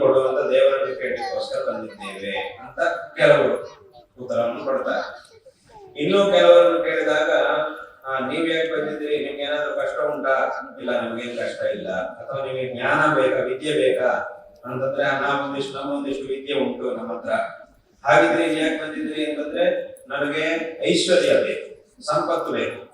ಕೊಡುವಂತ ದೇವರ ಟಿಕೆಟ್ಗೋಸ್ಕರ ಬಂದಿದ್ದೇವೆ ಅಂತ ಕೆಲವರು ಉತ್ತರವನ್ನು ಕೊಡ್ತಾರೆ. ಇನ್ನು ಕೆಲವರನ್ನು ಕೇಳಿದಾಗ ನೀವ್ ಯಾಕೆ ಬಂದಿದ್ರಿ ನಿಮ್ಗೆ ಏನಾದ್ರು ಕಷ್ಟ ಉಂಟಾ? ಇಲ್ಲ ನಮ್ಗೇನ್ ಕಷ್ಟ ಇಲ್ಲ. ಅಥವಾ ನಿಮಗೆ ಜ್ಞಾನ ಬೇಕಾ? ವಿದ್ಯೆ ಬೇಕಾ? ಅಂತಂದ್ರೆ ನಾವೊಂದಿಷ್ಟು, ನಮ್ಮೊಂದಿಷ್ಟು ವಿದ್ಯೆ ಉಂಟು ನಮ್ಮ ಹತ್ರ. ಹಾಗಿದ್ರೆ ಯಾಕೆ ಬಂದಿದ್ರಿ ಅಂತಂದ್ರೆ, ನಮಗೆ ಐಶ್ವರ್ಯ ಬೇಕು. ಸಂಪತ್ತು ಬೇಕು.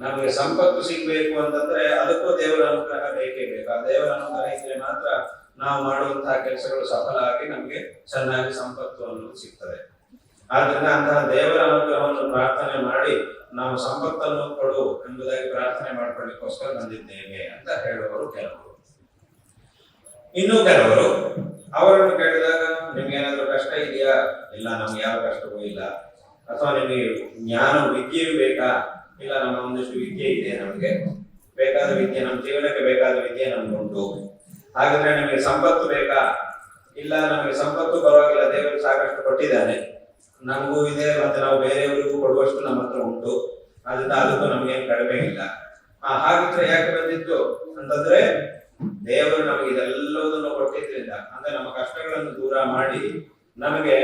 ನಮಗೆ ಸಂಪತ್ತು ಸಿಗ್ಬೇಕು. ಅಂತಂದ್ರೆ, ಅದಕ್ಕೂ ದೇವರ ಅನುಗ್ರಹ ಬೇಕೇ ಬೇಕು. ಆ ದೇವರ ಅನುಗ್ರಹ ಇದ್ರೆ ಮಾತ್ರ ನಾವು ಮಾಡುವಂತಹ ಕೆಲಸಗಳು ಸಫಲ ಆಗಿ ನಮಗೆ ಚೆನ್ನಾಗಿ ಸಂಪತ್ತು ಅನ್ನೋದು ಸಿಗ್ತದೆ. ಆದ್ರಿಂದ ಅಂತಹ ದೇವರ ಅನುಗ್ರಹವನ್ನು ಪ್ರಾರ್ಥನೆ ಮಾಡಿ ನಾವು ಸಂಪತ್ತನ್ನು ಕೊಡು ಎಂಬುದಾಗಿ ಪ್ರಾರ್ಥನೆ ಮಾಡ್ಕೊಳ್ಳಿಕ್ಕೋಸ್ಕರ ಬಂದಿದ್ದೇವೆ ಅಂತ ಹೇಳುವವರು ಕೆಲವರು. ಇನ್ನು ಕೆಲವರು, ಅವರನ್ನು ಕೇಳಿದಾಗ ನಿಮ್ಗೆ ಏನಾದ್ರು ಕಷ್ಟ ಇದೆಯಾ? ಇಲ್ಲ, ನಮ್ಗೆ ಯಾವ ಕಷ್ಟವೂ ಇಲ್ಲ. ಅಥವಾ ನಿಮಗೆ ಜ್ಞಾನ ವಿದ್ಯೆಯೂ ಬೇಕಾ? ಇಲ್ಲ, ನಮ್ಮ ಒಂದಿಷ್ಟು ವಿದ್ಯೆ ಇದೆ ನಮಗೆ. ಬೇಕಾದ ವಿದ್ಯೆ, ನಮ್ಮ ಜೀವನಕ್ಕೆ ಬೇಕಾದ ವಿದ್ಯೆ ನಮ್ಗೆ ಉಂಟು. ಹಾಗಾದ್ರೆ ನಮಗೆ ಸಂಪತ್ತು ಬೇಕಾ? ಇಲ್ಲ, ನಮಗೆ ಸಂಪತ್ತು ಪರವಾಗಿಲ್ಲ. ದೇವರು ಸಾಕಷ್ಟು ಕೊಟ್ಟಿದ್ದಾನೆ. ನಮಗೂ ಇದೆ, ಮತ್ತೆ ನಾವು ಬೇರೆಯವರಿಗೂ ಕೊಡುವಷ್ಟು ನಮ್ಮ ಹತ್ರ ಉಂಟು. ಅದರಿಂದ ಅದಕ್ಕೂ ನಮ್ಗೇನು ಕಡಿಮೆ ಇಲ್ಲ. ಆ, ಹಾಗಿದ್ರೆ ಯಾಕೆ ಬಂದಿತ್ತು ಅಂತಂದ್ರೆ ದೇವರು ನಮಗೆ ಇದೆಲ್ಲದನ್ನು ಕೊಟ್ಟಿದ್ರಿಂದ, ಅಂದ್ರೆ ನಮ್ಮ ಕಷ್ಟಗಳನ್ನು ದೂರ ಮಾಡಿ ನಮಗೆ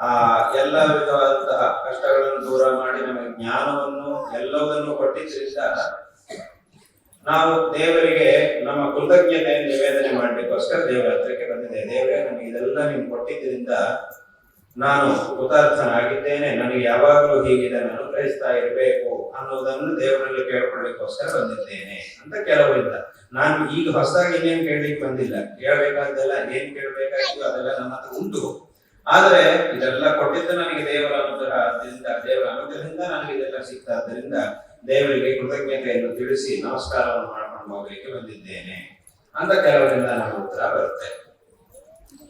ಆ ಎಲ್ಲ ವಿಧವಾದಂತಹ ಕಷ್ಟಗಳನ್ನು ದೂರ ಮಾಡಿ ನಮಗೆ ಜ್ಞಾನವನ್ನು, ಎಲ್ಲವನ್ನೂ ಕೊಟ್ಟಿದ್ರಿಂದ ನಾವು ದೇವರಿಗೆ ನಮ್ಮ ಕೃತಜ್ಞತೆಯನ್ನು ನಿವೇದನೆ ಮಾಡಲಿಕ್ಕೋಸ್ಕರ ದೇವರ ಹತ್ರಕ್ಕೆ ಬಂದಿದೆ ದೇವರೇ, ನನಗೆ ಇದೆಲ್ಲ ನೀವು ಕೊಟ್ಟಿದ್ದರಿಂದ ನಾನು ಕೃತಾರ್ಥನಾಗಿದ್ದೇನೆ. ನನಗೆ ಯಾವಾಗಲೂ ಹೀಗಿದೆ ಅನುಗ್ರಹಿಸ್ತಾ ಇರಬೇಕು ಅನ್ನೋದನ್ನು ದೇವರಲ್ಲಿ ಕೇಳ್ಕೊಳ್ಳಿಕ್ಕೋಸ್ಕರ ಬಂದಿದ್ದೇನೆ ಅಂತ ಕೆಲವರಿಂದ. ನಾನು ಈಗ ಹೊಸದಾಗಿ ಇನ್ನೇನು ಕೇಳಲಿಕ್ಕೆ ಬಂದಿಲ್ಲ. ಕೇಳಬೇಕಾದ್ದೆಲ್ಲ, ಏನ್ ಕೇಳಬೇಕಾಗಿತ್ತು ಅದೆಲ್ಲ ನನ್ನ ಹತ್ರ ಉಂಟು. ಆದರೆ ಇದೆಲ್ಲ ಕೊಟ್ಟಿದ್ದು ನನಗೆ ದೇವರ ಅನುಗ್ರಹದಿಂದ ದೇವರ ಅನುಗ್ರಹದಿಂದ ನನಗೆ ಇದೆಲ್ಲ ಸಿಗ್ತಾದ್ದರಿಂದ ದೇವರಿಗೆ ಕೃತಜ್ಞತೆಯನ್ನು ತಿಳಿಸಿ ನಮಸ್ಕಾರವನ್ನು ಮಾಡ್ಕೊಂಡು ಹೋಗಲಿಕ್ಕೆ ಬಂದಿದ್ದೇನೆ ಅಂತ ಕೆಲವರಿಂದ ನಮ್ಮ ಉತ್ತರ ಬರುತ್ತೆ.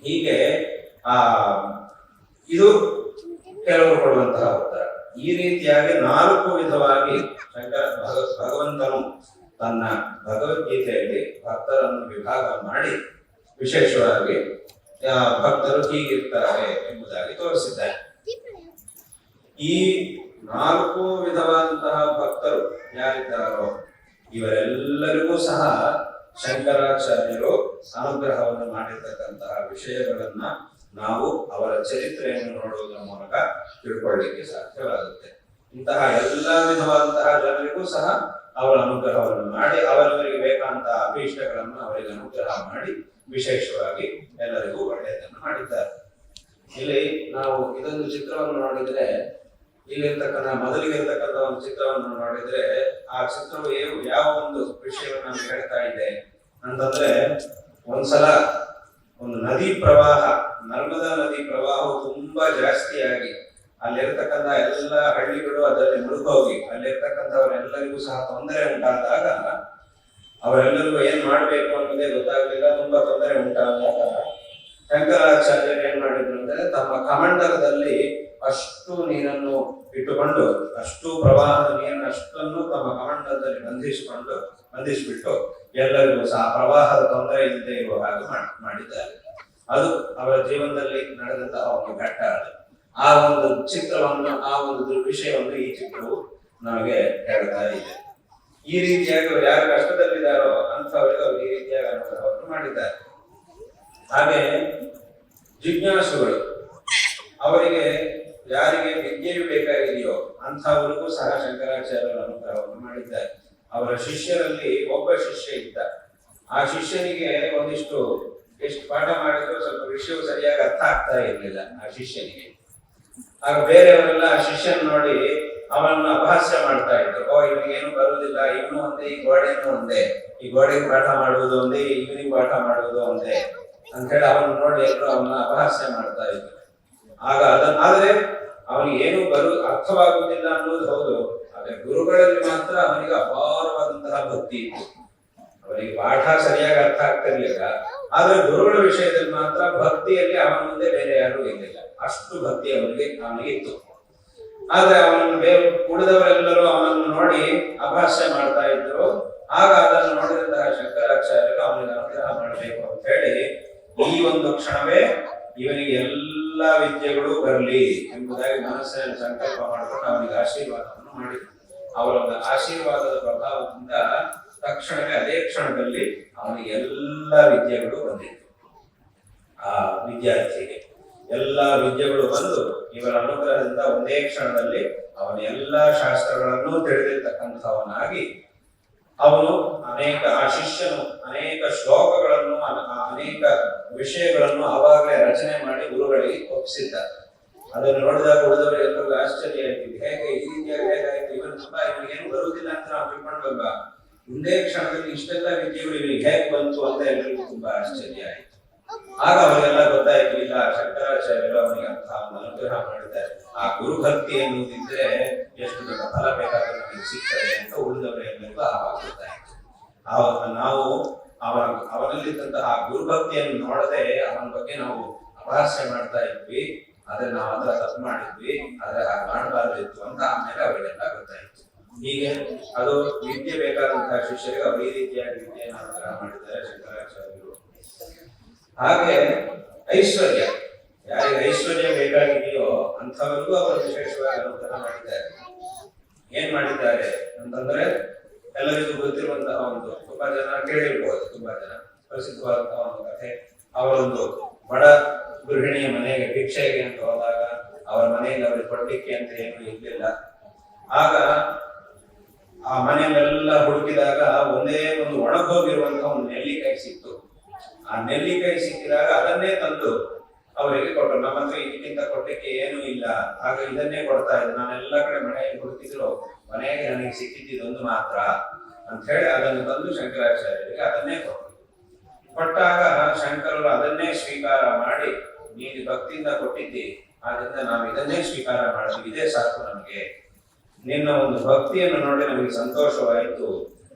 ಹೀಗೆ, ಆ, ಇದು ಕೆಲವರು ಕೊಡುವಂತಹ ಉತ್ತರ. ಈ ರೀತಿಯಾಗಿ ನಾಲ್ಕು ವಿಧವಾಗಿ ಶಂಕರ ಭಗ- ಭಗವಂತನು ತನ್ನ ಭಗವದ್ಗೀತೆಯಲ್ಲಿ ಭಕ್ತರನ್ನು ವಿಭಾಗ ಮಾಡಿ ವಿಶೇಷವಾಗಿ ಭಕ್ತರು ಹೀಗಿರ್ತಾರೆ ಎಂಬುದಾಗಿ ತೋರಿಸಿದ್ದಾರೆ. ಈ ನಾಲ್ಕು ವಿಧವಾದಂತಹ ಭಕ್ತರು ಯಾರಿದ್ದಾರೋ ಇವರೆಲ್ಲರಿಗೂ ಸಹ ಶಂಕರಾಚಾರ್ಯರು ಅನುಗ್ರಹವನ್ನು ಮಾಡಿರ್ತಕ್ಕಂತಹ ವಿಷಯಗಳನ್ನ ನಾವು ಅವರ ಚರಿತ್ರೆಯನ್ನು ನೋಡುವುದರ ಮೂಲಕ ತಿಳ್ಕೊಳ್ಳಿಕ್ಕೆ ಸಾಧ್ಯವಾಗುತ್ತೆ. ಇಂತಹ ಎಲ್ಲ ವಿಧವಾದಂತಹ ಜನರಿಗೂ ಸಹ ಅವರ ಅನುಗ್ರಹವನ್ನು ಮಾಡಿ, ಅವರವರಿಗೆ ಬೇಕಾದಂತಹ ಅಭೀಷ್ಟಗಳನ್ನು ಅವರಿಗೆ ಅನುಗ್ರಹ ಮಾಡಿ ವಿಶೇಷವಾಗಿ ಎಲ್ಲರಿಗೂ ಒಳ್ಳೆಯದನ್ನು ಮಾಡಿದ್ದಾರೆ. ಇಲ್ಲಿ ನಾವು ಇದೊಂದು ಚಿತ್ರವನ್ನು ನೋಡಿದ್ರೆ ಇಲ್ಲಿರ್ತಕ್ಕಂಥ ಮೊದಲಿಗೆ ಇರ್ತಕ್ಕಂಥ ಒಂದು ಚಿತ್ರವನ್ನು ನೋಡಿದ್ರೆ ಆ ಚಿತ್ರವು ಯಾವ ಒಂದು ವಿಷಯವನ್ನು ನಾನು ಹೇಳ್ತಾ ಇದೆ ಅಂತಂದ್ರೆ ಒಂದ್ಸಲ ಒಂದು ನದಿ ಪ್ರವಾಹ, ನರ್ಮದಾ ನದಿ ಪ್ರವಾಹವು ತುಂಬಾ ಆಗಿ ಅಲ್ಲಿರ್ತಕ್ಕಂಥ ಎಲ್ಲ ಹಳ್ಳಿಗಳು ಅದರಲ್ಲಿ ಮುಳುಗೋಗಿ ಅಲ್ಲಿರ್ತಕ್ಕಂಥವರೆಲ್ಲರಿಗೂ ಸಹ ತೊಂದರೆ ಉಂಟಾದಾಗ ಅವರೆಲ್ಲರಿಗೂ ಏನ್ ಮಾಡ್ಬೇಕು ಅನ್ನೋದೇ ಗೊತ್ತಾಗ್ಲಿಲ್ಲ, ತುಂಬಾ ತೊಂದರೆ ಉಂಟಾದಾಗ ಶಂಕರಾಚಾರ್ಯರು ಏನ್ ಮಾಡಿದ್ರು ಅಂದ್ರೆ ತಮ್ಮ ಕಮಂಡಲದಲ್ಲಿ ಅಷ್ಟು ನೀರನ್ನು ಇಟ್ಟುಕೊಂಡು, ಅಷ್ಟು ಪ್ರವಾಹದ ನೀರನ್ನು ಅಷ್ಟನ್ನು ತಮ್ಮ ಕಮಂಡಲದಲ್ಲಿ ಬಂಧಿಸಿಕೊಂಡು, ಬಂಧಿಸಿಬಿಟ್ಟು ಎಲ್ಲರಿಗೂ ಸಹ ಪ್ರವಾಹದ ತೊಂದರೆ ಇಲ್ಲದೆ ಇರುವ ಹಾಗೆ ಮಾಡ್- ಮಾಡಿದ್ದಾರೆ. ಅದು ಅವರ ಜೀವನದಲ್ಲಿ ನಡೆದಂತಹ ಒಂದು ಘಟ್ಟ ಅದು. ಆ ಒಂದು ಚಿತ್ರವನ್ನು, ಆ ಒಂದು ವಿಷಯವನ್ನು ಈ ಚಿತ್ರವು ನಮಗೆ ಹೇಳ್ತಾ ಇದೆ. ಈ ರೀತಿಯಾಗಿ ಯಾರು ಕಷ್ಟದಲ್ಲಿದ್ದಾರೋ ಅಂತವರಿಗೆ ಅವರು ಈ ರೀತಿಯಾಗಿ ಅನುಗ್ರಹವನ್ನು ಮಾಡಿದ್ದಾರೆ. ಹಾಗೆ ಜಿಜ್ಞಾಸುಗಳು. ಅವರಿಗೆ ಯಾರಿಗೆ ವಿದ್ಯೆಯು ಬೇಕಾಗಿದೆಯೋ ಅಂಥವರಿಗೂ ಸಹ ಶಂಕರಾಚಾರ್ಯರ ಅನುಗ್ರಹವನ್ನು ಮಾಡಿದ್ದಾರೆ. ಅವರ ಶಿಷ್ಯರಲ್ಲಿ ಒಬ್ಬ ಶಿಷ್ಯ ಇದ್ದ. ಆ ಶಿಷ್ಯನಿಗೆ ಒಂದಿಷ್ಟು ಎಷ್ಟು ಪಾಠ ಮಾಡಿದ್ರು ಸ್ವಲ್ಪ ವಿಷಯವು ಸರಿಯಾಗಿ ಅರ್ಥ ಆಗ್ತಾ ಇರಲಿಲ್ಲ ಆ ಶಿಷ್ಯನಿಗೆ. ಆಗ ಬೇರೆಯವರೆಲ್ಲ ಆ ಶಿಷ್ಯನ ನೋಡಿ ಅವನನ್ನು ಅಪಹಾಸ್ಯ ಮಾಡ್ತಾ ಇದ್ರು. ಓ, ಇವನಿಗೇನು ಬರುವುದಿಲ್ಲ. ಇವನು ಒಂದೇ, ಈ ಗೋಡೆನು ಒಂದೇ. ಈ ಗೋಡೆಗೆ ಪಾಠ ಮಾಡುವುದು ಒಂದೇ ಇವನಿಗೆ ಪಾಠ ಮಾಡುವುದು ಒಂದೇ. ಅಂತ ಹೇಳಿ ಅವನು ನೋಡಿ ಎಲ್ಲರೂ ಅವನ ಅಪಹಾಸ್ಯ ಮಾಡ್ತಾ ಇದ್ರು. ಆಗ ಅದನ್ನ ಆದ್ರೆ ಅವನಿಗೆ ಏನು ಬರು ಅರ್ಥವಾಗುವುದಿಲ್ಲ ಅನ್ನೋದು ಹೌದು. ಆದ್ರೆ ಗುರುಗಳಲ್ಲಿ ಮಾತ್ರ ಅವನಿಗೆ ಅಪಾರವಾದಂತಹ ಭಕ್ತಿ ಇತ್ತು. ಅವನಿಗೆ ಪಾಠ ಸರಿಯಾಗಿ ಅರ್ಥ ಆಗ್ತಿರ್ಲಿಲ್ಲ ಆದ್ರೆ ಗುರುಗಳ ವಿಷಯದಲ್ಲಿ ಮಾತ್ರ ಭಕ್ತಿಯಲ್ಲಿ ಅವನ ಮುಂದೆ ಬೇರೆ ಯಾರು ಇರಲಿಲ್ಲ. ಅಷ್ಟು ಭಕ್ತಿ ಅವನಿಗೆ ಅವನಿಗೆ ಇತ್ತು. ಆದ್ರೆ ಅವನನ್ನು ಬೇರೆ ಉಳಿದವರೆಲ್ಲರೂ ಅವನನ್ನು ನೋಡಿ ಅಪಹಾಸ್ಯ ಮಾಡ್ತಾ ಇದ್ರು. ಆಗ ಅದನ್ನು ನೋಡಿದಂತಹ ಶಂಕರಾಚಾರ್ಯರು ಅವನಿಗೆ ಅನುಗ್ರಹ ಮಾಡಬೇಕು ಅಂತ ಹೇಳಿ ಈ ಒಂದು ಕ್ಷಣವೇ ಇವನಿಗೆ ಎಲ್ಲ ವಿದ್ಯೆಗಳು ಬರಲಿ ಎಂಬುದಾಗಿ ಮನಸ್ಸಿನಲ್ಲಿ ಸಂಕಲ್ಪ ಮಾಡಿಕೊಂಡು ಅವನಿಗೆ ಆಶೀರ್ವಾದವನ್ನು ಮಾಡಿ ಅವರ ಒಂದು ಆಶೀರ್ವಾದದ ಪ್ರಭಾವದಿಂದ ತಕ್ಷಣವೇ ಅದೇ ಕ್ಷಣದಲ್ಲಿ ಅವನಿಗೆ ಎಲ್ಲ ವಿದ್ಯೆಗಳು ಬಂದಿತ್ತು. ಆ ವಿದ್ಯಾರ್ಥಿಗೆ ಎಲ್ಲ ವಿದ್ಯೆಗಳು ಬಂದು ಇವರ ಅನುಗ್ರಹದಿಂದ ಒಂದೇ ಕ್ಷಣದಲ್ಲಿ ಅವನ ಎಲ್ಲ ಶಾಸ್ತ್ರಗಳನ್ನು ತಿಳಿದಿರ್ತಕ್ಕಂಥವನಾಗಿ ಅವನು ಅನೇಕ ಆ ಶಿಷ್ಯನು ಅನೇಕ ಶ್ಲೋಕಗಳನ್ನು, ಅನ- ಅನೇಕ ವಿಷಯಗಳನ್ನು ಅವಾಗಲೇ ರಚನೆ ಮಾಡಿ ಗುರುಗಳಿಗೆ ಒಪ್ಪಿಸಿದ್ದ ಅದನ್ನು ನೋಡಿದಾಗ ಉಳಿದವರೆಲ್ಲರಿಗೂ ಆಶ್ಚರ್ಯ ಆಯ್ತು ಹೇಗೆ ಈ ರೀತಿಯಾಗಿ ಹೇಗಾಯ್ತು ಇವನು ತುಂಬಾ, ಇವನಿಗೇನು ಬರುವುದಿಲ್ಲ ಅಂತ ನಾವು ತಿಳ್ಕೊಂಡ್ವಲ್ವಾ? ಒಂದೇ ಕ್ಷಣದಲ್ಲಿ ಇಷ್ಟೆಲ್ಲ ವಿದ್ಯೆಗಳು ಇವನಿಗೆ ಹೇಗೆ ಬಂತು ಅಂತ ಎಲ್ಲರಿಗೂ ತುಂಬಾ ಆಶ್ಚರ್ಯ ಆಯ್ತು. ಆಗ ಅವರೆಲ್ಲ ಗೊತ್ತಾಯ್ತು, ಇಲ್ಲ, ಶಂಕರಾಚಾರ್ಯರು ಅವನಿಗೆ ಅಂತ ಅನುಗ್ರಹ ಮಾಡಿದ್ದಾರೆ. ಆ ಗುರುಭಕ್ತಿ ಎನ್ನುವುದಿದ್ರೆ ಎಷ್ಟು ದೊಡ್ಡ ಫಲ ಬೇಕಾದ್ರೆ ನಮಗೆ ಸಿಗ್ತದೆ ಅಂತ ಉಳಿದವರೆಲ್ಲರಿಗೂ ಆವಾಗ ಗೊತ್ತಾಯ್ತು ಆವಾಗ ನಾವು ಅವನ ಅವನಲ್ಲಿದ್ದಂತಹ ಗುರು ಗುರುಭಕ್ತಿಯನ್ನು ನೋಡದೆ ಅವನ ಬಗ್ಗೆ ನಾವು ಅಪಹಾಸ್ಯ ಮಾಡ್ತಾ ಇದ್ವಿ, ಆದ್ರೆ ನಾವು ಅದರ ತಪ್ಪು ಮಾಡಿದ್ವಿ, ಆದ್ರೆ ಹಾಗೆ ಮಾಡಬಾರ್ದಿತ್ತು ಅಂತ ಆಮೇಲೆ ಅವರಿಗೆಲ್ಲ ಗೊತ್ತಾಯ್ತು. ಹೀಗೆ ಅದು ವಿದ್ಯೆ ಬೇಕಾದಂತಹ ಶಿಷ್ಯರಿಗೆ ಅವರು ಈ ರೀತಿಯಾಗಿ ವಿದ್ಯೆಯನ್ನು ಅನುಗ್ರಹ ಮಾಡಿದ್ದಾರೆ, ಶಂಕರಾಚಾರ್ಯರು. ಹಾಗೆ ಐಶ್ವರ್ಯ. ಯಾರಿಗೆ ಐಶ್ವರ್ಯ ಬೇಕಾಗಿದೆಯೋ ಅಂಥವರಿಗೂ ಅವರು ವಿಶೇಷವಾಗಿ ಅನುಗ್ರಹ ಮಾಡಿದ್ದಾರೆ. ಏನ್ ಮಾಡಿದ್ದಾರೆ ಅಂತಂದ್ರೆ ಎಲ್ಲರಿಗೂ ಗೊತ್ತಿರುವಂತಹ ಒಂದು ತುಂಬಾ ಜನ ಕೇಳಿರ್ಬೋದು, ತುಂಬಾ ಜನ ಪ್ರಸಿದ್ಧವಾದಂತಹ ಒಂದು ಕಥೆ. ಅವರೊಂದು ಬಡ ಗೃಹಿಣಿಯ ಮನೆಗೆ ಭಿಕ್ಷೆಗೆ ಅಂತ ಹೋದಾಗ ಅವರ ಮನೆಯಲ್ಲಿ ಅವರಿಗೆ ಕೊಡ್ಲಿಕ್ಕೆ ಅಂತ ಏನು ಇರ್ಲಿಲ್ಲ. ಆಗ ಆ ಮನೆಯಲ್ಲೆಲ್ಲ ಹುಡುಕಿದಾಗ ಒಂದೇ ಒಂದು ಒಣಗೋಗಿರುವಂತಹ ಒಂದು ನೆಲ್ಲಿಕಾಯಿ ಸಿಕ್ತು. ಆ ನೆಲ್ಲಿಕಾಯಿ ಸಿಕ್ಕಿದಾಗ ಅದನ್ನೇ ತಂದು ಅವರಿಗೆ ಕೊಟ್ಟರು. ನಮ್ಮ ಹತ್ರ ಇದಕ್ಕಿಂತ ಕೊಟ್ಟಕ್ಕೆ ಏನೂ ಇಲ್ಲ. ಆಗ ಇದನ್ನೇ ಕೊಡ್ತಾ ಇದ್ದೆ ನಾನೆಲ್ಲ ಕಡೆ ಮನೆಯಲ್ಲಿ ಹುಡುಕಿದ್ರು ಮನೆಗೆ ನನಗೆ ಸಿಕ್ಕಿದ್ದೊಂದು ಮಾತ್ರ ಅಂತ ಹೇಳಿ ಅದನ್ನು ತಂದು ಶಂಕರಾಚಾರ್ಯರಿಗೆ ಅದನ್ನೇ ಕೊಟ್ಟರು. ಕೊಟ್ಟಾಗ ಶಂಕರರು ಅದನ್ನೇ ಸ್ವೀಕಾರ ಮಾಡಿ, ನೀನು ಭಕ್ತಿಯಿಂದ ಕೊಟ್ಟಿದ್ದಿ, ಆದ್ರಿಂದ ನಾವು ಇದನ್ನೇ ಸ್ವೀಕಾರ ಮಾಡ್ತೀವಿ. ಇದೇ ಸಾಕು ನಮಗೆ. ನಿನ್ನ ಒಂದು ಭಕ್ತಿಯನ್ನು ನೋಡಿ ನಮಗೆ ಸಂತೋಷವಾಯಿತು.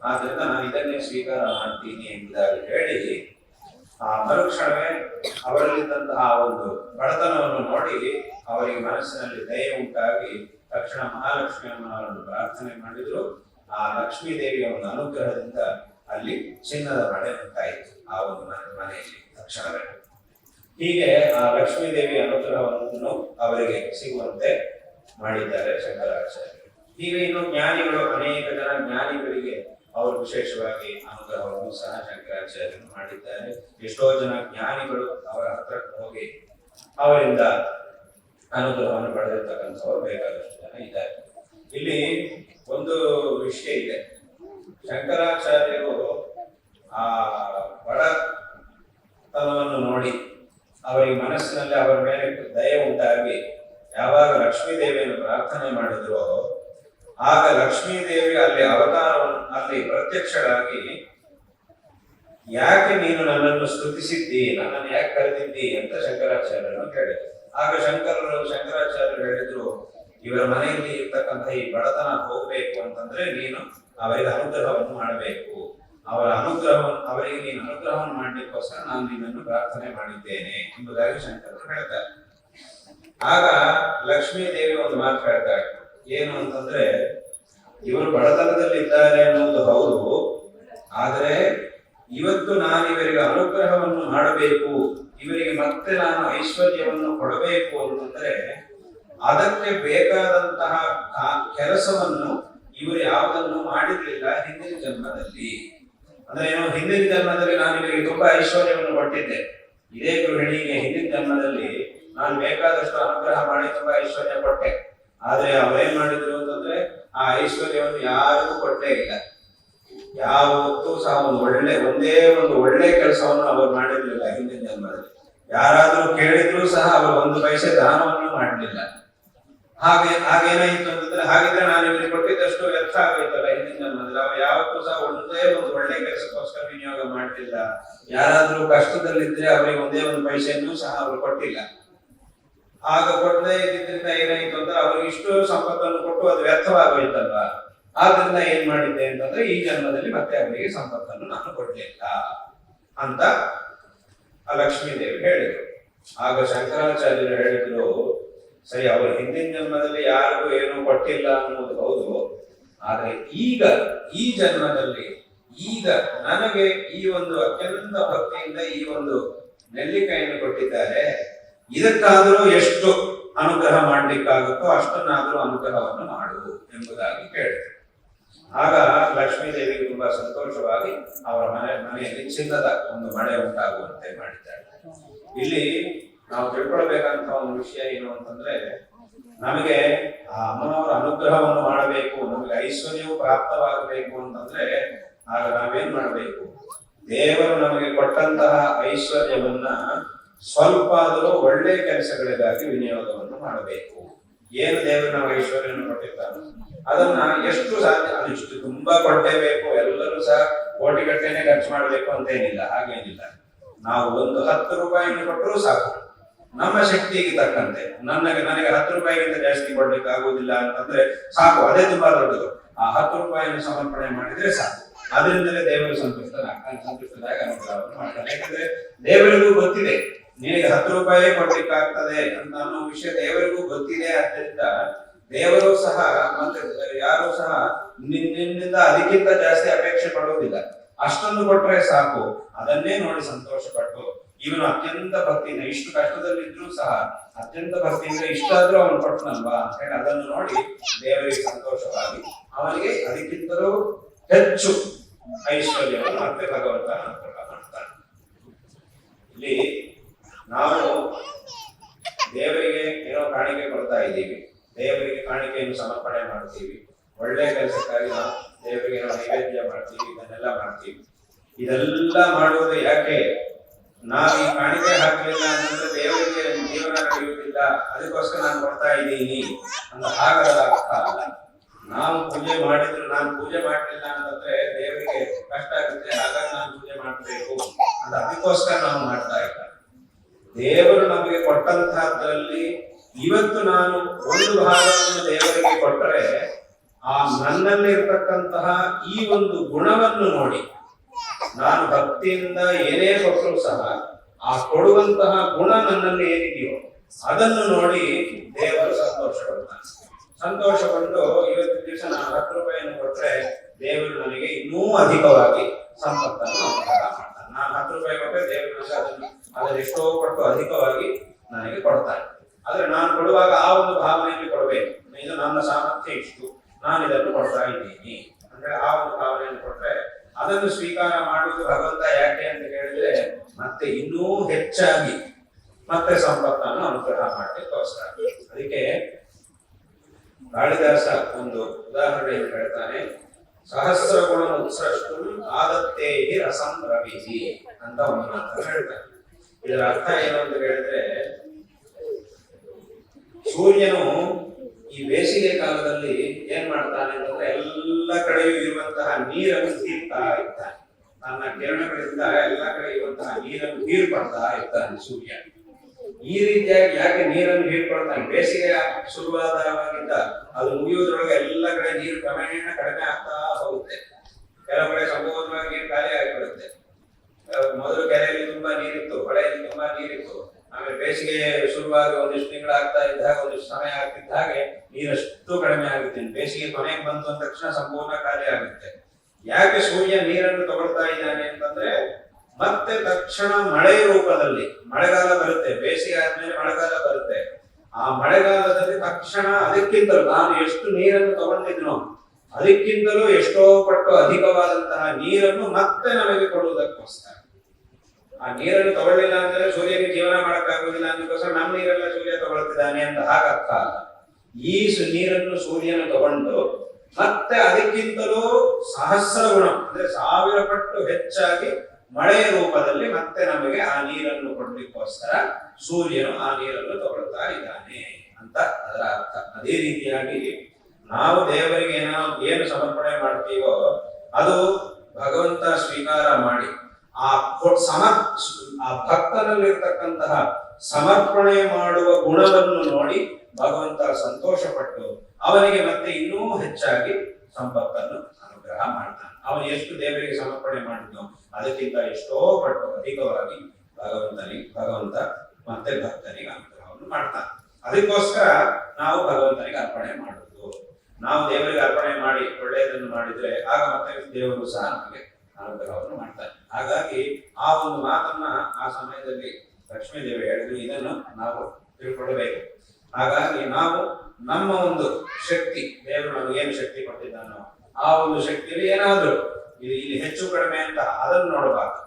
ಆದ್ರಿಂದ ನಾನು ಇದನ್ನೇ ಸ್ವೀಕಾರ ಮಾಡ್ತೀನಿ ಎಂಬುದಾಗಿ ಹೇಳಿ ಆ ಮರುಕ್ಷಣವೇ ಅವರಲ್ಲಿದ್ದಂತಹ ಒಂದು ಬಡತನವನ್ನು ನೋಡಿ ಅವರಿಗೆ ಮನಸ್ಸಿನಲ್ಲಿ ದಯೆ ಉಂಟಾಗಿ ತಕ್ಷಣ ಮಹಾಲಕ್ಷ್ಮಿ ಅಮ್ಮನವರನ್ನು ಪ್ರಾರ್ಥನೆ ಮಾಡಿದ್ರು. ಆ ಲಕ್ಷ್ಮೀ ದೇವಿಯ ಒಂದು ಅನುಗ್ರಹದಿಂದ ಅಲ್ಲಿ ಚಿನ್ನದ ಮಳೆ ಉಂಟಾಯಿತು ಆ ಒಂದು ಮನೆ- ಮನೆಯಲ್ಲಿ ತಕ್ಷಣವೇ. ಹೀಗೆ ಆ ಲಕ್ಷ್ಮೀ ದೇವಿಯ ಅನುಗ್ರಹವನ್ನು ಅವರಿಗೆ ಸಿಗುವಂತೆ ಮಾಡಿದ್ದಾರೆ ಶಂಕರಾಚಾರ್ಯರು. ಹೀಗೆ ಇನ್ನು ಜ್ಞಾನಿಗಳು, ಅನೇಕ ಜನ ಜ್ಞಾನಿಗಳಿಗೆ ಅವರು ವಿಶೇಷವಾಗಿ ಅನುಗ್ರಹವನ್ನು ಸಹ ಶಂಕರಾಚಾರ್ಯರು ಮಾಡಿದ್ದಾರೆ. ಎಷ್ಟೋ ಜನ ಜ್ಞಾನಿಗಳು ಅವರ ಹತ್ರಕ್ಕೆ ಹೋಗಿ ಅವರಿಂದ ಅನುಗ್ರಹವನ್ನು ಪಡೆದಿರ್ತಕ್ಕಂಥವ್ರು ಬೇಕಾದಷ್ಟು ಜನ ಇದ್ದಾರೆ. ಇಲ್ಲಿ ಒಂದು ವಿಷಯ ಇದೆ. ಶಂಕರಾಚಾರ್ಯರು ಆ ಬಡತನವನ್ನು ನೋಡಿ ಅವರಿಗೆ ಮನಸ್ಸಿನಲ್ಲಿ ಅವರ ಮೇಲೆ ದಯ ಉಂಟಾಗಿ ಯಾವಾಗ ಲಕ್ಷ್ಮೀ ದೇವಿಯನ್ನು ಪ್ರಾರ್ಥನೆ ಮಾಡಿದ್ರು ಆಗ ಲಕ್ಷ್ಮೀದೇವಿ ಅಲ್ಲಿ ಅವತಾರವನ್ನು, ಅಲ್ಲಿ ಪ್ರತ್ಯಕ್ಷರಾಗಿ ಯಾಕೆ ನೀನು ನನ್ನನ್ನು ಸ್ತುತಿಸಿದ್ದಿ? ನನ್ನನ್ನು ಯಾಕೆ ಕರೆದಿದ್ದಿ? ಅಂತ ಶಂಕರಾಚಾರ್ಯರನ್ನು ಕೇಳಿದ್ರು. ಆಗ ಶಂಕರರು, ಶಂಕರಾಚಾರ್ಯರು ಹೇಳಿದ್ರು, ಇವರ ಮನೆಯಲ್ಲಿ ಇರ್ತಕ್ಕಂಥ ಈ ಬಡತನ ಹೋಗ್ಬೇಕು ಅಂತಂದ್ರೆ ನೀನು ಅವರಿಗೆ ಅನುಗ್ರಹವನ್ನು ಮಾಡಬೇಕು. ಅವರ ಅನುಗ್ರಹವನ್ನು ಅವರಿಗೆ ನೀನು ಅನುಗ್ರಹವನ್ನು ಮಾಡಲಿಕ್ಕೋಸ್ಕರ ನಾನು ನಿನ್ನನ್ನು ಪ್ರಾರ್ಥನೆ ಮಾಡಿದ್ದೇನೆ, ಎಂಬುದಾಗಿ ಶಂಕರರು ಹೇಳ್ತಾರೆ. ಆಗ ಲಕ್ಷ್ಮೀ ದೇವಿ ಒಂದು ಮಾತು ಹೇಳ್ತಾಳೆ ಏನು ಅಂತಂದ್ರೆ, ಇವರು ಬಡತನದಲ್ಲಿ ಇದ್ದಾರೆ ಅನ್ನೋದು ಹೌದು, ಆದರೆ ಇವತ್ತು ನಾನು ಇವರಿಗೆ ಅನುಗ್ರಹವನ್ನು ಮಾಡಬೇಕು, ಇವರಿಗೆ ಮತ್ತೆ ನಾನು ಐಶ್ವರ್ಯವನ್ನು ಕೊಡಬೇಕು ಅಂತಂದ್ರೆ, ಅದಕ್ಕೆ ಬೇಕಾದಂತಹ ಕೆಲಸವನ್ನು ಇವರು ಯಾವುದನ್ನು ಮಾಡಿರಲಿಲ್ಲ ಹಿಂದಿನ ಜನ್ಮದಲ್ಲಿ. ಅಂದ್ರೆ ಏನು, ಹಿಂದಿನ ಜನ್ಮದಲ್ಲಿ ನಾನು ಇವರಿಗೆ ತುಂಬಾ ಐಶ್ವರ್ಯವನ್ನು ಕೊಟ್ಟಿದ್ದೆ. ಇದೇ ಗೃಹಿಣಿಗೆ ಹಿಂದಿನ ಜನ್ಮದಲ್ಲಿ ನಾನು ಬೇಕಾದಷ್ಟು ಅನುಗ್ರಹ ಮಾಡಿ ತುಂಬಾ ಐಶ್ವರ್ಯ ಕೊಟ್ಟೆ. ಆದ್ರೆ ಅವರೇನ್ ಮಾಡಿದ್ರು ಅಂತಂದ್ರೆ ಆ ಐಶ್ವರ್ಯವನ್ನು ಯಾರಿಗೂ ಕೊಟ್ಟೇ ಇಲ್ಲ. ಯಾವತ್ತೂ ಸಹ ಒಂದು ಒಳ್ಳೆ, ಒಂದೇ ಒಂದು ಒಳ್ಳೆ ಕೆಲಸವನ್ನು ಅವರು ಮಾಡಿರ್ಲಿಲ್ಲ ಹಿಂದಿನ ಜನ್ಮದಲ್ಲಿ. ಯಾರಾದ್ರೂ ಕೇಳಿದ್ರು ಸಹ ಅವರು ಒಂದು ಪೈಸೆ ದಾನವನ್ನು ಮಾಡಲಿಲ್ಲ. ಹಾಗೆ ಹಾಗೇನಾಯ್ತು ಅಂತಂದ್ರೆ, ಹಾಗಿದ್ರೆ ನಾನು ಇವರಿಗೆ ಕೊಟ್ಟಿದ್ದಷ್ಟು ವ್ಯರ್ಥ ಆಗೋಯ್ತಲ್ಲ ಹಿಂದಿನ ಜನ್ಮದಲ್ಲಿ. ಅವ್ರು ಯಾವತ್ತೂ ಸಹ ಒಂದೇ ಒಂದು ಒಳ್ಳೆ ಕೆಲಸಕ್ಕೋಸ್ಕರ ವಿನಿಯೋಗ ಮಾಡಲಿಲ್ಲ. ಯಾರಾದ್ರೂ ಕಷ್ಟದಲ್ಲಿದ್ರೆ ಅವರಿಗೆ ಒಂದೇ ಒಂದು ಪೈಸೆಯನ್ನು ಸಹ ಅವರು ಕೊಟ್ಟಿಲ್ಲ. ಆಗ ಕೊಡದೆ ಇದ್ರಿಂದ ಕೊಟ್ಟು ಅದು ವ್ಯರ್ಥವಾಗೋಯ್ತಲ್ವಾ? ಆದ್ರಿಂದ ಏನ್ ಮಾಡಿದ್ದೆ ಅಂತಂದ್ರೆ, ಈ ಜನ್ಮದಲ್ಲಿ ಮತ್ತೆ ಅವರಿಗೆ ಸಂಪತ್ತನ್ನು ನಾನು ಕೊಡ್ಲಿಲ್ಲ ಅಂತ ಲಕ್ಷ್ಮೀ ದೇವಿ ಹೇಳಿದ್ರು. ಆಗ ಶಂಕರಾಚಾರ್ಯರು ಹೇಳಿದ್ರು, ಸರಿ, ಅವರು ಹಿಂದಿನ ಜನ್ಮದಲ್ಲಿ ಯಾರಿಗೂ ಏನೂ ಕೊಟ್ಟಿಲ್ಲ ಅನ್ನೋದು ಹೌದು. ಆದ್ರೆ ಈಗ, ಈ ಜನ್ಮದಲ್ಲಿ ಈಗ ನನಗೆ ಈ ಒಂದು ಅತ್ಯಂತ ಭಕ್ತಿಯಿಂದ ಈ ಒಂದು ನೆಲ್ಲಿಕಾಯನ್ನು ಕೊಟ್ಟಿದ್ದಾರೆ. ಇದಕ್ಕಾದರೂ ಎಷ್ಟು ಅನುಗ್ರಹ ಮಾಡ್ಲಿಕ್ಕಾಗುತ್ತೋ ಅಷ್ಟನ್ನಾದರೂ ಅನುಗ್ರಹವನ್ನು ಮಾಡು ಎಂಬುದಾಗಿ ಕೇಳಿದರು ಆಗ ಲಕ್ಷ್ಮೀ ದೇವಿಗೆ ತುಂಬಾ ಸಂತೋಷವಾಗಿ ಅವರ ಮನೆ, ಮನೆಯಲ್ಲಿ ಚಿನ್ನದ ಒಂದು ಮಳೆ ಉಂಟಾಗುವಂತೆ ಮಾಡಿದ್ದಾರೆ ಇಲ್ಲಿ ನಾವು ತಿಳ್ಕೊಳ್ಬೇಕಂತ ಒಂದು ವಿಷಯ ಏನು ಅಂತಂದ್ರೆ, ನಮಗೆ ಆ ಅಮ್ಮನವರ ಅನುಗ್ರಹವನ್ನು ಮಾಡಬೇಕು, ನಮಗೆ ಐಶ್ವರ್ಯವು ಪ್ರಾಪ್ತವಾಗಬೇಕು ಅಂತಂದ್ರೆ, ಆಗ ನಾವೇನ್ ಮಾಡಬೇಕು? ದೇವರು ನಮಗೆ ಕೊಟ್ಟಂತಹ ಐಶ್ವರ್ಯವನ್ನ ಸ್ವಲ್ಪ ಆದರೂ ಒಳ್ಳೆ ಕೆಲಸಗಳಿಗಾಗಿ ವಿನಿಯೋಗವನ್ನು ಮಾಡಬೇಕು. ಏನು ದೇವರು ನಾವು ಐಶ್ವರ್ಯವನ್ನು ಕೊಟ್ಟಿರ್ತಾನೆ ಅದನ್ನ ಎಷ್ಟು ಸಾಧ್ಯ? ಅದು ಇಷ್ಟು ತುಂಬಾ ಕೊಡ್ಲೇಬೇಕು ಎಲ್ಲರೂ ಸಹ ಕೋಟಿಗಟ್ಟಲೆ ಖರ್ಚು ಮಾಡಬೇಕು ಅಂತೇನಿಲ್ಲ ಹಾಗೇನಿಲ್ಲ. ನಾವು ಒಂದು ಹತ್ತು ರೂಪಾಯಿಯನ್ನು ಕೊಟ್ಟರು ಸಾಕು. ನಮ್ಮ ಶಕ್ತಿಗೆ ತಕ್ಕಂತೆ. ನನಗೆ ನನಗೆ ಹತ್ತು ರೂಪಾಯಿಗಿಂತ ಜಾಸ್ತಿ ಕೊಡ್ಲಿಕ್ಕೆ ಆಗುವುದಿಲ್ಲ ಅಂತಂದ್ರೆ ಸಾಕು. ಅದೇ ತುಂಬಾ ದೊಡ್ಡದು. ಆ ಹತ್ತು ರೂಪಾಯಿಯನ್ನು ಸಮರ್ಪಣೆ ಮಾಡಿದ್ರೆ ಸಾಕು. ಅದರಿಂದಲೇ ದೇವರು ಸಂತುಷ್ಟನಾಗ್ತಾನೆ ಸಂತುಷ್ಟನಾಗಿ ಅನುಗ್ರಹವನ್ನು ಮಾಡ್ತಾನೆ ಯಾಕಂದ್ರೆ ದೇವರಿಗೂ ಗೊತ್ತಿದೆ. ನಿನಗೆ ಹತ್ತು ರೂಪಾಯಿ ಕೊಡ್ಲಿಕ್ಕಾಗ್ತದೆ ಅಂತ ಅನ್ನೋ ವಿಷಯ ದೇವರಿಗೂ ಗೊತ್ತಿದೆ ಆದ್ದರಿಂದ ದೇವರು ಸಹ ಮತ್ತೆ ಯಾರು ಸಹ ನಿನ್- ನಿನ್ನಿಂದ ಅದಕ್ಕಿಂತ ಜಾಸ್ತಿ ಅಪೇಕ್ಷೆ ಪಡುವುದಿಲ್ಲ. ಅಷ್ಟೊಂದು ಕೊಟ್ರೆ ಸಾಕು. ಅದನ್ನೇ ನೋಡಿ ಸಂತೋಷ ಪಟ್ಟು ಇವನು ಅತ್ಯಂತ ಭಕ್ತಿಯಿಂದ, ಇಷ್ಟು ಕಷ್ಟದಲ್ಲಿದ್ರು ಸಹ ಅತ್ಯಂತ ಭಕ್ತಿಯಿಂದ ಇಷ್ಟಾದ್ರೂ ಅವನು ಕೊಟ್ಟನಲ್ವಾ ಅಂತ ಅದನ್ನು ನೋಡಿ ದೇವರಿಗೆ ಸಂತೋಷವಾಗಿ ಅವನಿಗೆ ಅದಕ್ಕಿಂತಲೂ ಹೆಚ್ಚು ಐಶ್ವರ್ಯವನ್ನು ಮತ್ತೆ ಭಗವಂತ ಅನುಗ್ರಹ ಮಾಡ್ತಾನೆ. ಇಲ್ಲಿ ನಾವು ದೇವರಿಗೆ ಏನೋ ಕಾಣಿಕೆ ಕೊಡ್ತಾ ಇದ್ದೀವಿ. ದೇವರಿಗೆ ಕಾಣಿಕೆಯನ್ನು ಸಮರ್ಪಣೆ ಮಾಡ್ತೀವಿ ಒಳ್ಳೆ ಕೆಲಸಕ್ಕಾಗಿ ನಾವು ದೇವರಿಗೆ ಏನೋ ನೈವೇದ್ಯ ಮಾಡ್ತೀವಿ, ಇದನ್ನೆಲ್ಲ ಮಾಡ್ತೀವಿ. ಇದೆಲ್ಲ ಮಾಡುವುದು ಯಾಕೆ? ನಾವು ಈ ಕಾಣಿಕೆ ಹಾಕಲಿಲ್ಲ ಅಂತಂದ್ರೆ ದೇವರಿಗೆ ಜೀವನ ನಡೆಯುವುದಿಲ್ಲ. ಅದಕ್ಕೋಸ್ಕರ ನಾನು ಕೊಡ್ತಾ ಇದ್ದೀನಿ ಅಂತ ಹಾಗಲ್ಲ ಅರ್ಥ ಅಲ್ಲ. ನಾವು ಪೂಜೆ ಮಾಡಿದ್ರು ನಾನು ಪೂಜೆ ಮಾಡಲಿಲ್ಲ ಅಂತಂದ್ರೆ ದೇವರಿಗೆ ಕಷ್ಟ ಆಗುತ್ತೆ, ಹಾಗಾಗಿ ನಾನು ಪೂಜೆ ಮಾಡಬೇಕು ಅಂತ ಅದಕ್ಕೋಸ್ಕರ ನಾವು ಮಾಡ್ತಾ ಇಲ್ಲ ದೇವರು ನಮಗೆ ಕೊಟ್ಟಂತಹದ್ರಲ್ಲಿ ಇವತ್ತು ನಾನು ಒಂದು ಭಾಗವನ್ನು ದೇವರಿಗೆ ಕೊಟ್ಟರೆ ಆ ನನ್ನಲ್ಲಿ ಇರ್ತಕ್ಕಂತಹ ಈ ಒಂದು ಗುಣವನ್ನು ನೋಡಿ ನಾನು ಭಕ್ತಿಯಿಂದ ಏನೇ ಕೊಟ್ಟರು ಸಹ ಆ ಕೊಡುವಂತಹ ಗುಣ ನನ್ನಲ್ಲಿ ಏನಿದೆಯೋ ಅದನ್ನು ನೋಡಿ ದೇವರು ಸಂತೋಷ ಪಡ್ತಾನೆ. ಸಂತೋಷಗೊಂಡು ಇವತ್ತು ದಿವಸ ನಾನು ಹತ್ತು ರೂಪಾಯಿಯನ್ನು ಕೊಟ್ಟರೆ ದೇವರು ನನಗೆ ಇನ್ನೂ ಅಧಿಕವಾಗಿ ಸಂಪತ್ತನ್ನು ನಾನು ಹತ್ತು ರೂಪಾಯಿ ಕೊಟ್ಟರೆ ದೇವರು ನನಗೆ ಅದನ್ನು ಅದರ ಎಷ್ಟೋ ಪಟ್ಟು ಅಧಿಕವಾಗಿ ನನಗೆ ಕೊಡ್ತಾರೆ. ಆದ್ರೆ ನಾನು ಕೊಡುವಾಗ ಆ ಒಂದು ಭಾವನೆಯಲ್ಲಿ ಕೊಡಬೇಕು. ಇದು ನನ್ನ ಸಾಮರ್ಥ್ಯ ಇಷ್ಟು. ನಾನು ಇದನ್ನು ಕೊಡ್ತಾ ಇದ್ದೀನಿ. ಅಂದ್ರೆ ಆ ಒಂದು ಭಾವನೆಯನ್ನು ಕೊಟ್ರೆ ಅದನ್ನು ಸ್ವೀಕಾರ ಮಾಡುವುದು ಭಗವಂತ ಯಾಕೆ ಅಂತ ಹೇಳಿದ್ರೆ ಮತ್ತೆ ಇನ್ನೂ ಹೆಚ್ಚಾಗಿ ಮತ್ತೆ ಸಂಪತ್ತನ್ನು ಅನುಗ್ರಹ ಮಾಡಲಿಕ್ಕೋಸ್ಕರ ಅದಕ್ಕೆ ಕಾಳಿದಾಸ ಒಂದು ಉದಾಹರಣೆಯನ್ನು ಹೇಳ್ತಾನೆ. ಸಹಸ್ರ ಗುಣ ಆದತ್ತೇ ರಸಂ ರವಿಸಿ ಅಂತ ಒಂದು ಮಾತನ್ನು ಹೇಳ್ತಾನೆ. ಇದರ ಅರ್ಥ ಏನು ಅಂತ ಹೇಳಿದ್ರೆ, ಸೂರ್ಯನು ಈ ಬೇಸಿಗೆ ಕಾಲದಲ್ಲಿ ಏನ್ ಮಾಡ್ತಾನೆ ಅಂತಂದ್ರೆ ಎಲ್ಲ ಕಡೆಯೂ ಇರುವಂತಹ ನೀರನ್ನು ತೀರ್ತಾ ಇರ್ತಾನೆ. ತನ್ನ ಕಿರಣಗಳಿಂದ ಎಲ್ಲ ಕಡೆ ಇರುವಂತಹ ನೀರನ್ನು ಹೀರ್ಪಡ್ತಾ ಇರ್ತಾನೆ ಸೂರ್ಯ. ಈ ರೀತಿಯಾಗಿ ಯಾಕೆ ನೀರನ್ನು ಹೀರ್ಕೊಳ್ತಾನೆ? ಬೇಸಿಗೆ ಶುರುವಾದವಾಗಿದ್ದ ಅದು ಮುಗಿಯುವುದರೊಳಗೆ ಎಲ್ಲ ಕಡೆ ನೀರು ಕ್ರಮೇಣ ಕಡಿಮೆ ಆಗ್ತಾ ಹೋಗುತ್ತೆ. ಕೆಲವು ಕಡೆ ಸಂಪೂರ್ಣವಾಗಿ ನೀರು ಖಾಲಿ ಆಗಿಬಿಡುತ್ತೆ. ಮೊದಲು ಕೆರೆಯಲ್ಲಿ ತುಂಬಾ ನೀರಿತ್ತು ತುಂಬಾ ನೀರಿತ್ತು ಆಮೇಲೆ ಬೇಸಿಗೆ ಶುರುವಾಗ ಒಂದಿಷ್ಟು ತಿಂಗಳಾಗ್ತಾ ಇದ್ದಾಗ ಒಂದಿಷ್ಟು ಸಮಯ ಆಗ್ತಿದ್ದ ಹಾಗೆ ನೀರಷ್ಟು ಕಡಿಮೆ ಆಗುತ್ತೆ. ಬೇಸಿಗೆ ಕೊನೆಗೆ ಬಂತು ಅಂದ ತಕ್ಷಣ ಸಂಪೂರ್ಣ ಖಾಲಿ ಆಗುತ್ತೆ. ಯಾಕೆ ಸೂರ್ಯ ನೀರನ್ನು ತಗೊಳ್ತಾ ಇದ್ದಾನೆ ಅಂತಂದ್ರೆ, ಮತ್ತೆ ತಕ್ಷಣ ಮಳೆ ರೂಪದಲ್ಲಿ, ಮಳೆಗಾಲ ಬರುತ್ತೆ. ಬೇಸಿಗೆ ಆದ್ಮೇಲೆ ಮಳೆಗಾಲ ಬರುತ್ತೆ. ಆ ಮಳೆಗಾಲದಲ್ಲಿ ತಕ್ಷಣ ಅದಕ್ಕಿಂತಲೂ, ನಾನು ಎಷ್ಟು ನೀರನ್ನು ತಗೊಂಡಿದ್ನೋ, ಅದಕ್ಕಿಂತಲೂ ಎಷ್ಟೋ ಪಟ್ಟು ಅಧಿಕವಾದಂತಹ ನೀರನ್ನು ಮತ್ತೆ ನಮಗೆ ಕೊಡುವುದಕ್ಕೋಸ್ಕರ. ಆ ನೀರನ್ನು ತಗೊಳ್ಳಿಲ್ಲ ಅಂದ್ರೆ ಸೂರ್ಯನಿಗೆ ಜೀವನ ಮಾಡಕ್ಕಾಗುದಿಲ್ಲ ಅದಕ್ಕೋಸ್ಕರ ನಮ್ಮ ನೀರೆಲ್ಲ ಸೂರ್ಯ ತಗೊಳ್ತಿದ್ದಾನೆ ಅಂತ ಹಾಗರ್ಥ ಅಲ್ಲ. ಈ ನೀರನ್ನು ಸೂರ್ಯನ ತಗೊಂಡು ಮತ್ತೆ ಅದಕ್ಕಿಂತಲೂ ಸಹಸ್ರ ಗುಣ, ಅಂದ್ರೆ ಸಾವಿರ ಪಟ್ಟು ಹೆಚ್ಚಾಗಿ ಮಳೆಯ ರೂಪದಲ್ಲಿ ಮತ್ತೆ ನಮಗೆ ಆ ನೀರನ್ನು ಕೊಡ್ಲಿಕ್ಕೋಸ್ಕರ ಸೂರ್ಯನು ಆ ನೀರನ್ನು ತಗೊಳ್ತಾ ಇದ್ದಾನೆ ಅಂತ ಅದರ ಅರ್ಥ. ಅದೇ ರೀತಿಯಾಗಿ ನಾವು ದೇವರಿಗೆ ಏನೋ ಏನು ಸಮರ್ಪಣೆ ಮಾಡ್ತೀವೋ ಅದು ಭಗವಂತ ಸ್ವೀಕಾರ ಮಾಡಿ ಆ ಸಮ ಆ ಭಕ್ತನಲ್ಲಿರ್ತಕ್ಕಂತಹ ಸಮರ್ಪಣೆ ಮಾಡುವ ಗುಣವನ್ನು ನೋಡಿ ಭಗವಂತ ಸಂತೋಷಪಟ್ಟು ಅವನಿಗೆ ಮತ್ತೆ ಇನ್ನೂ ಹೆಚ್ಚಾಗಿ ಸಂಪತ್ತನ್ನು ಅನುಗ್ರಹ ಮಾಡ್ತಾನೆ. ಅವನು ಎಷ್ಟು ದೇವರಿಗೆ ಸಮರ್ಪಣೆ ಮಾಡಿದ್ನೋ ಅದಕ್ಕಿಂತ ಎಷ್ಟೋ ಪಟ್ಟು ಅಧಿಕವಾಗಿ ಭಗವಂತನಿಗೆ ಭಗವಂತ ಮತ್ತೆ ಭಕ್ತನಿಗೆ ಅನುಗ್ರಹವನ್ನು ಮಾಡ್ತಾನೆ. ಅದಕ್ಕೋಸ್ಕರ ನಾವು ಭಗವಂತನಿಗೆ ಅರ್ಪಣೆ ಮಾಡುವುದು. ನಾವು ದೇವರಿಗೆ ಅರ್ಪಣೆ ಮಾಡಿ ಒಳ್ಳೆಯದನ್ನು ಮಾಡಿದ್ರೆ ಆಗ ಮತ್ತೆ ದೇವರು ಸಹ ನಮಗೆ ಅನುಗ್ರಹವನ್ನು ಮಾಡ್ತಾರೆ. ಹಾಗಾಗಿ ಆ ಒಂದು ಮಾತನ್ನ ಆ ಸಮಯದಲ್ಲಿ ಲಕ್ಷ್ಮೀ ದೇವಿ ಹೇಳಿದ್ರು. ಇದನ್ನು ನಾವು ತಿಳ್ಕೊಳ್ಬೇಕು ಹಾಗಾಗಿ ನಾವು ನಮ್ಮ ಒಂದು ಶಕ್ತಿ ದೇವರು ಏನು ಶಕ್ತಿ ಕೊಟ್ಟಿದ್ದಾನೋ ಆ ಒಂದು ಶಕ್ತಿಯಲ್ಲಿ ಏನಾದ್ರು ಇದು ಇಲ್ಲಿ ಹೆಚ್ಚು ಕಡಿಮೆ ಅಂತ ಅದನ್ನು ನೋಡಬಾರ್ದು.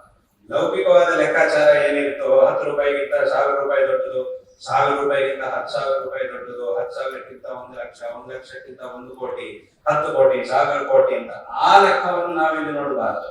ಲೌಕಿಕವಾದ ಲೆಕ್ಕಾಚಾರ ಏನಿರುತ್ತೋ ಹತ್ತು ರೂಪಾಯಿಗಿಂತ ಸಾವಿರ ರೂಪಾಯಿ ದೊಡ್ಡದು, ಸಾವಿರ ರೂಪಾಯಿಗಿಂತ ಹತ್ತು ಸಾವಿರ ರೂಪಾಯಿ ದೊಡ್ಡದು, ಹತ್ತು ಸಾವಿರಕ್ಕಿಂತ ಒಂದು ಲಕ್ಷ, ಒಂದು ಲಕ್ಷಕ್ಕಿಂತ ಒಂದು ಕೋಟಿ, ಹತ್ತು ಕೋಟಿ ಸಾವಿರ ಕೋಟಿ ಅಂತ ಆ ಲೆಕ್ಕವನ್ನು ನಾವಿಲ್ಲಿ ನೋಡಬಾರದು.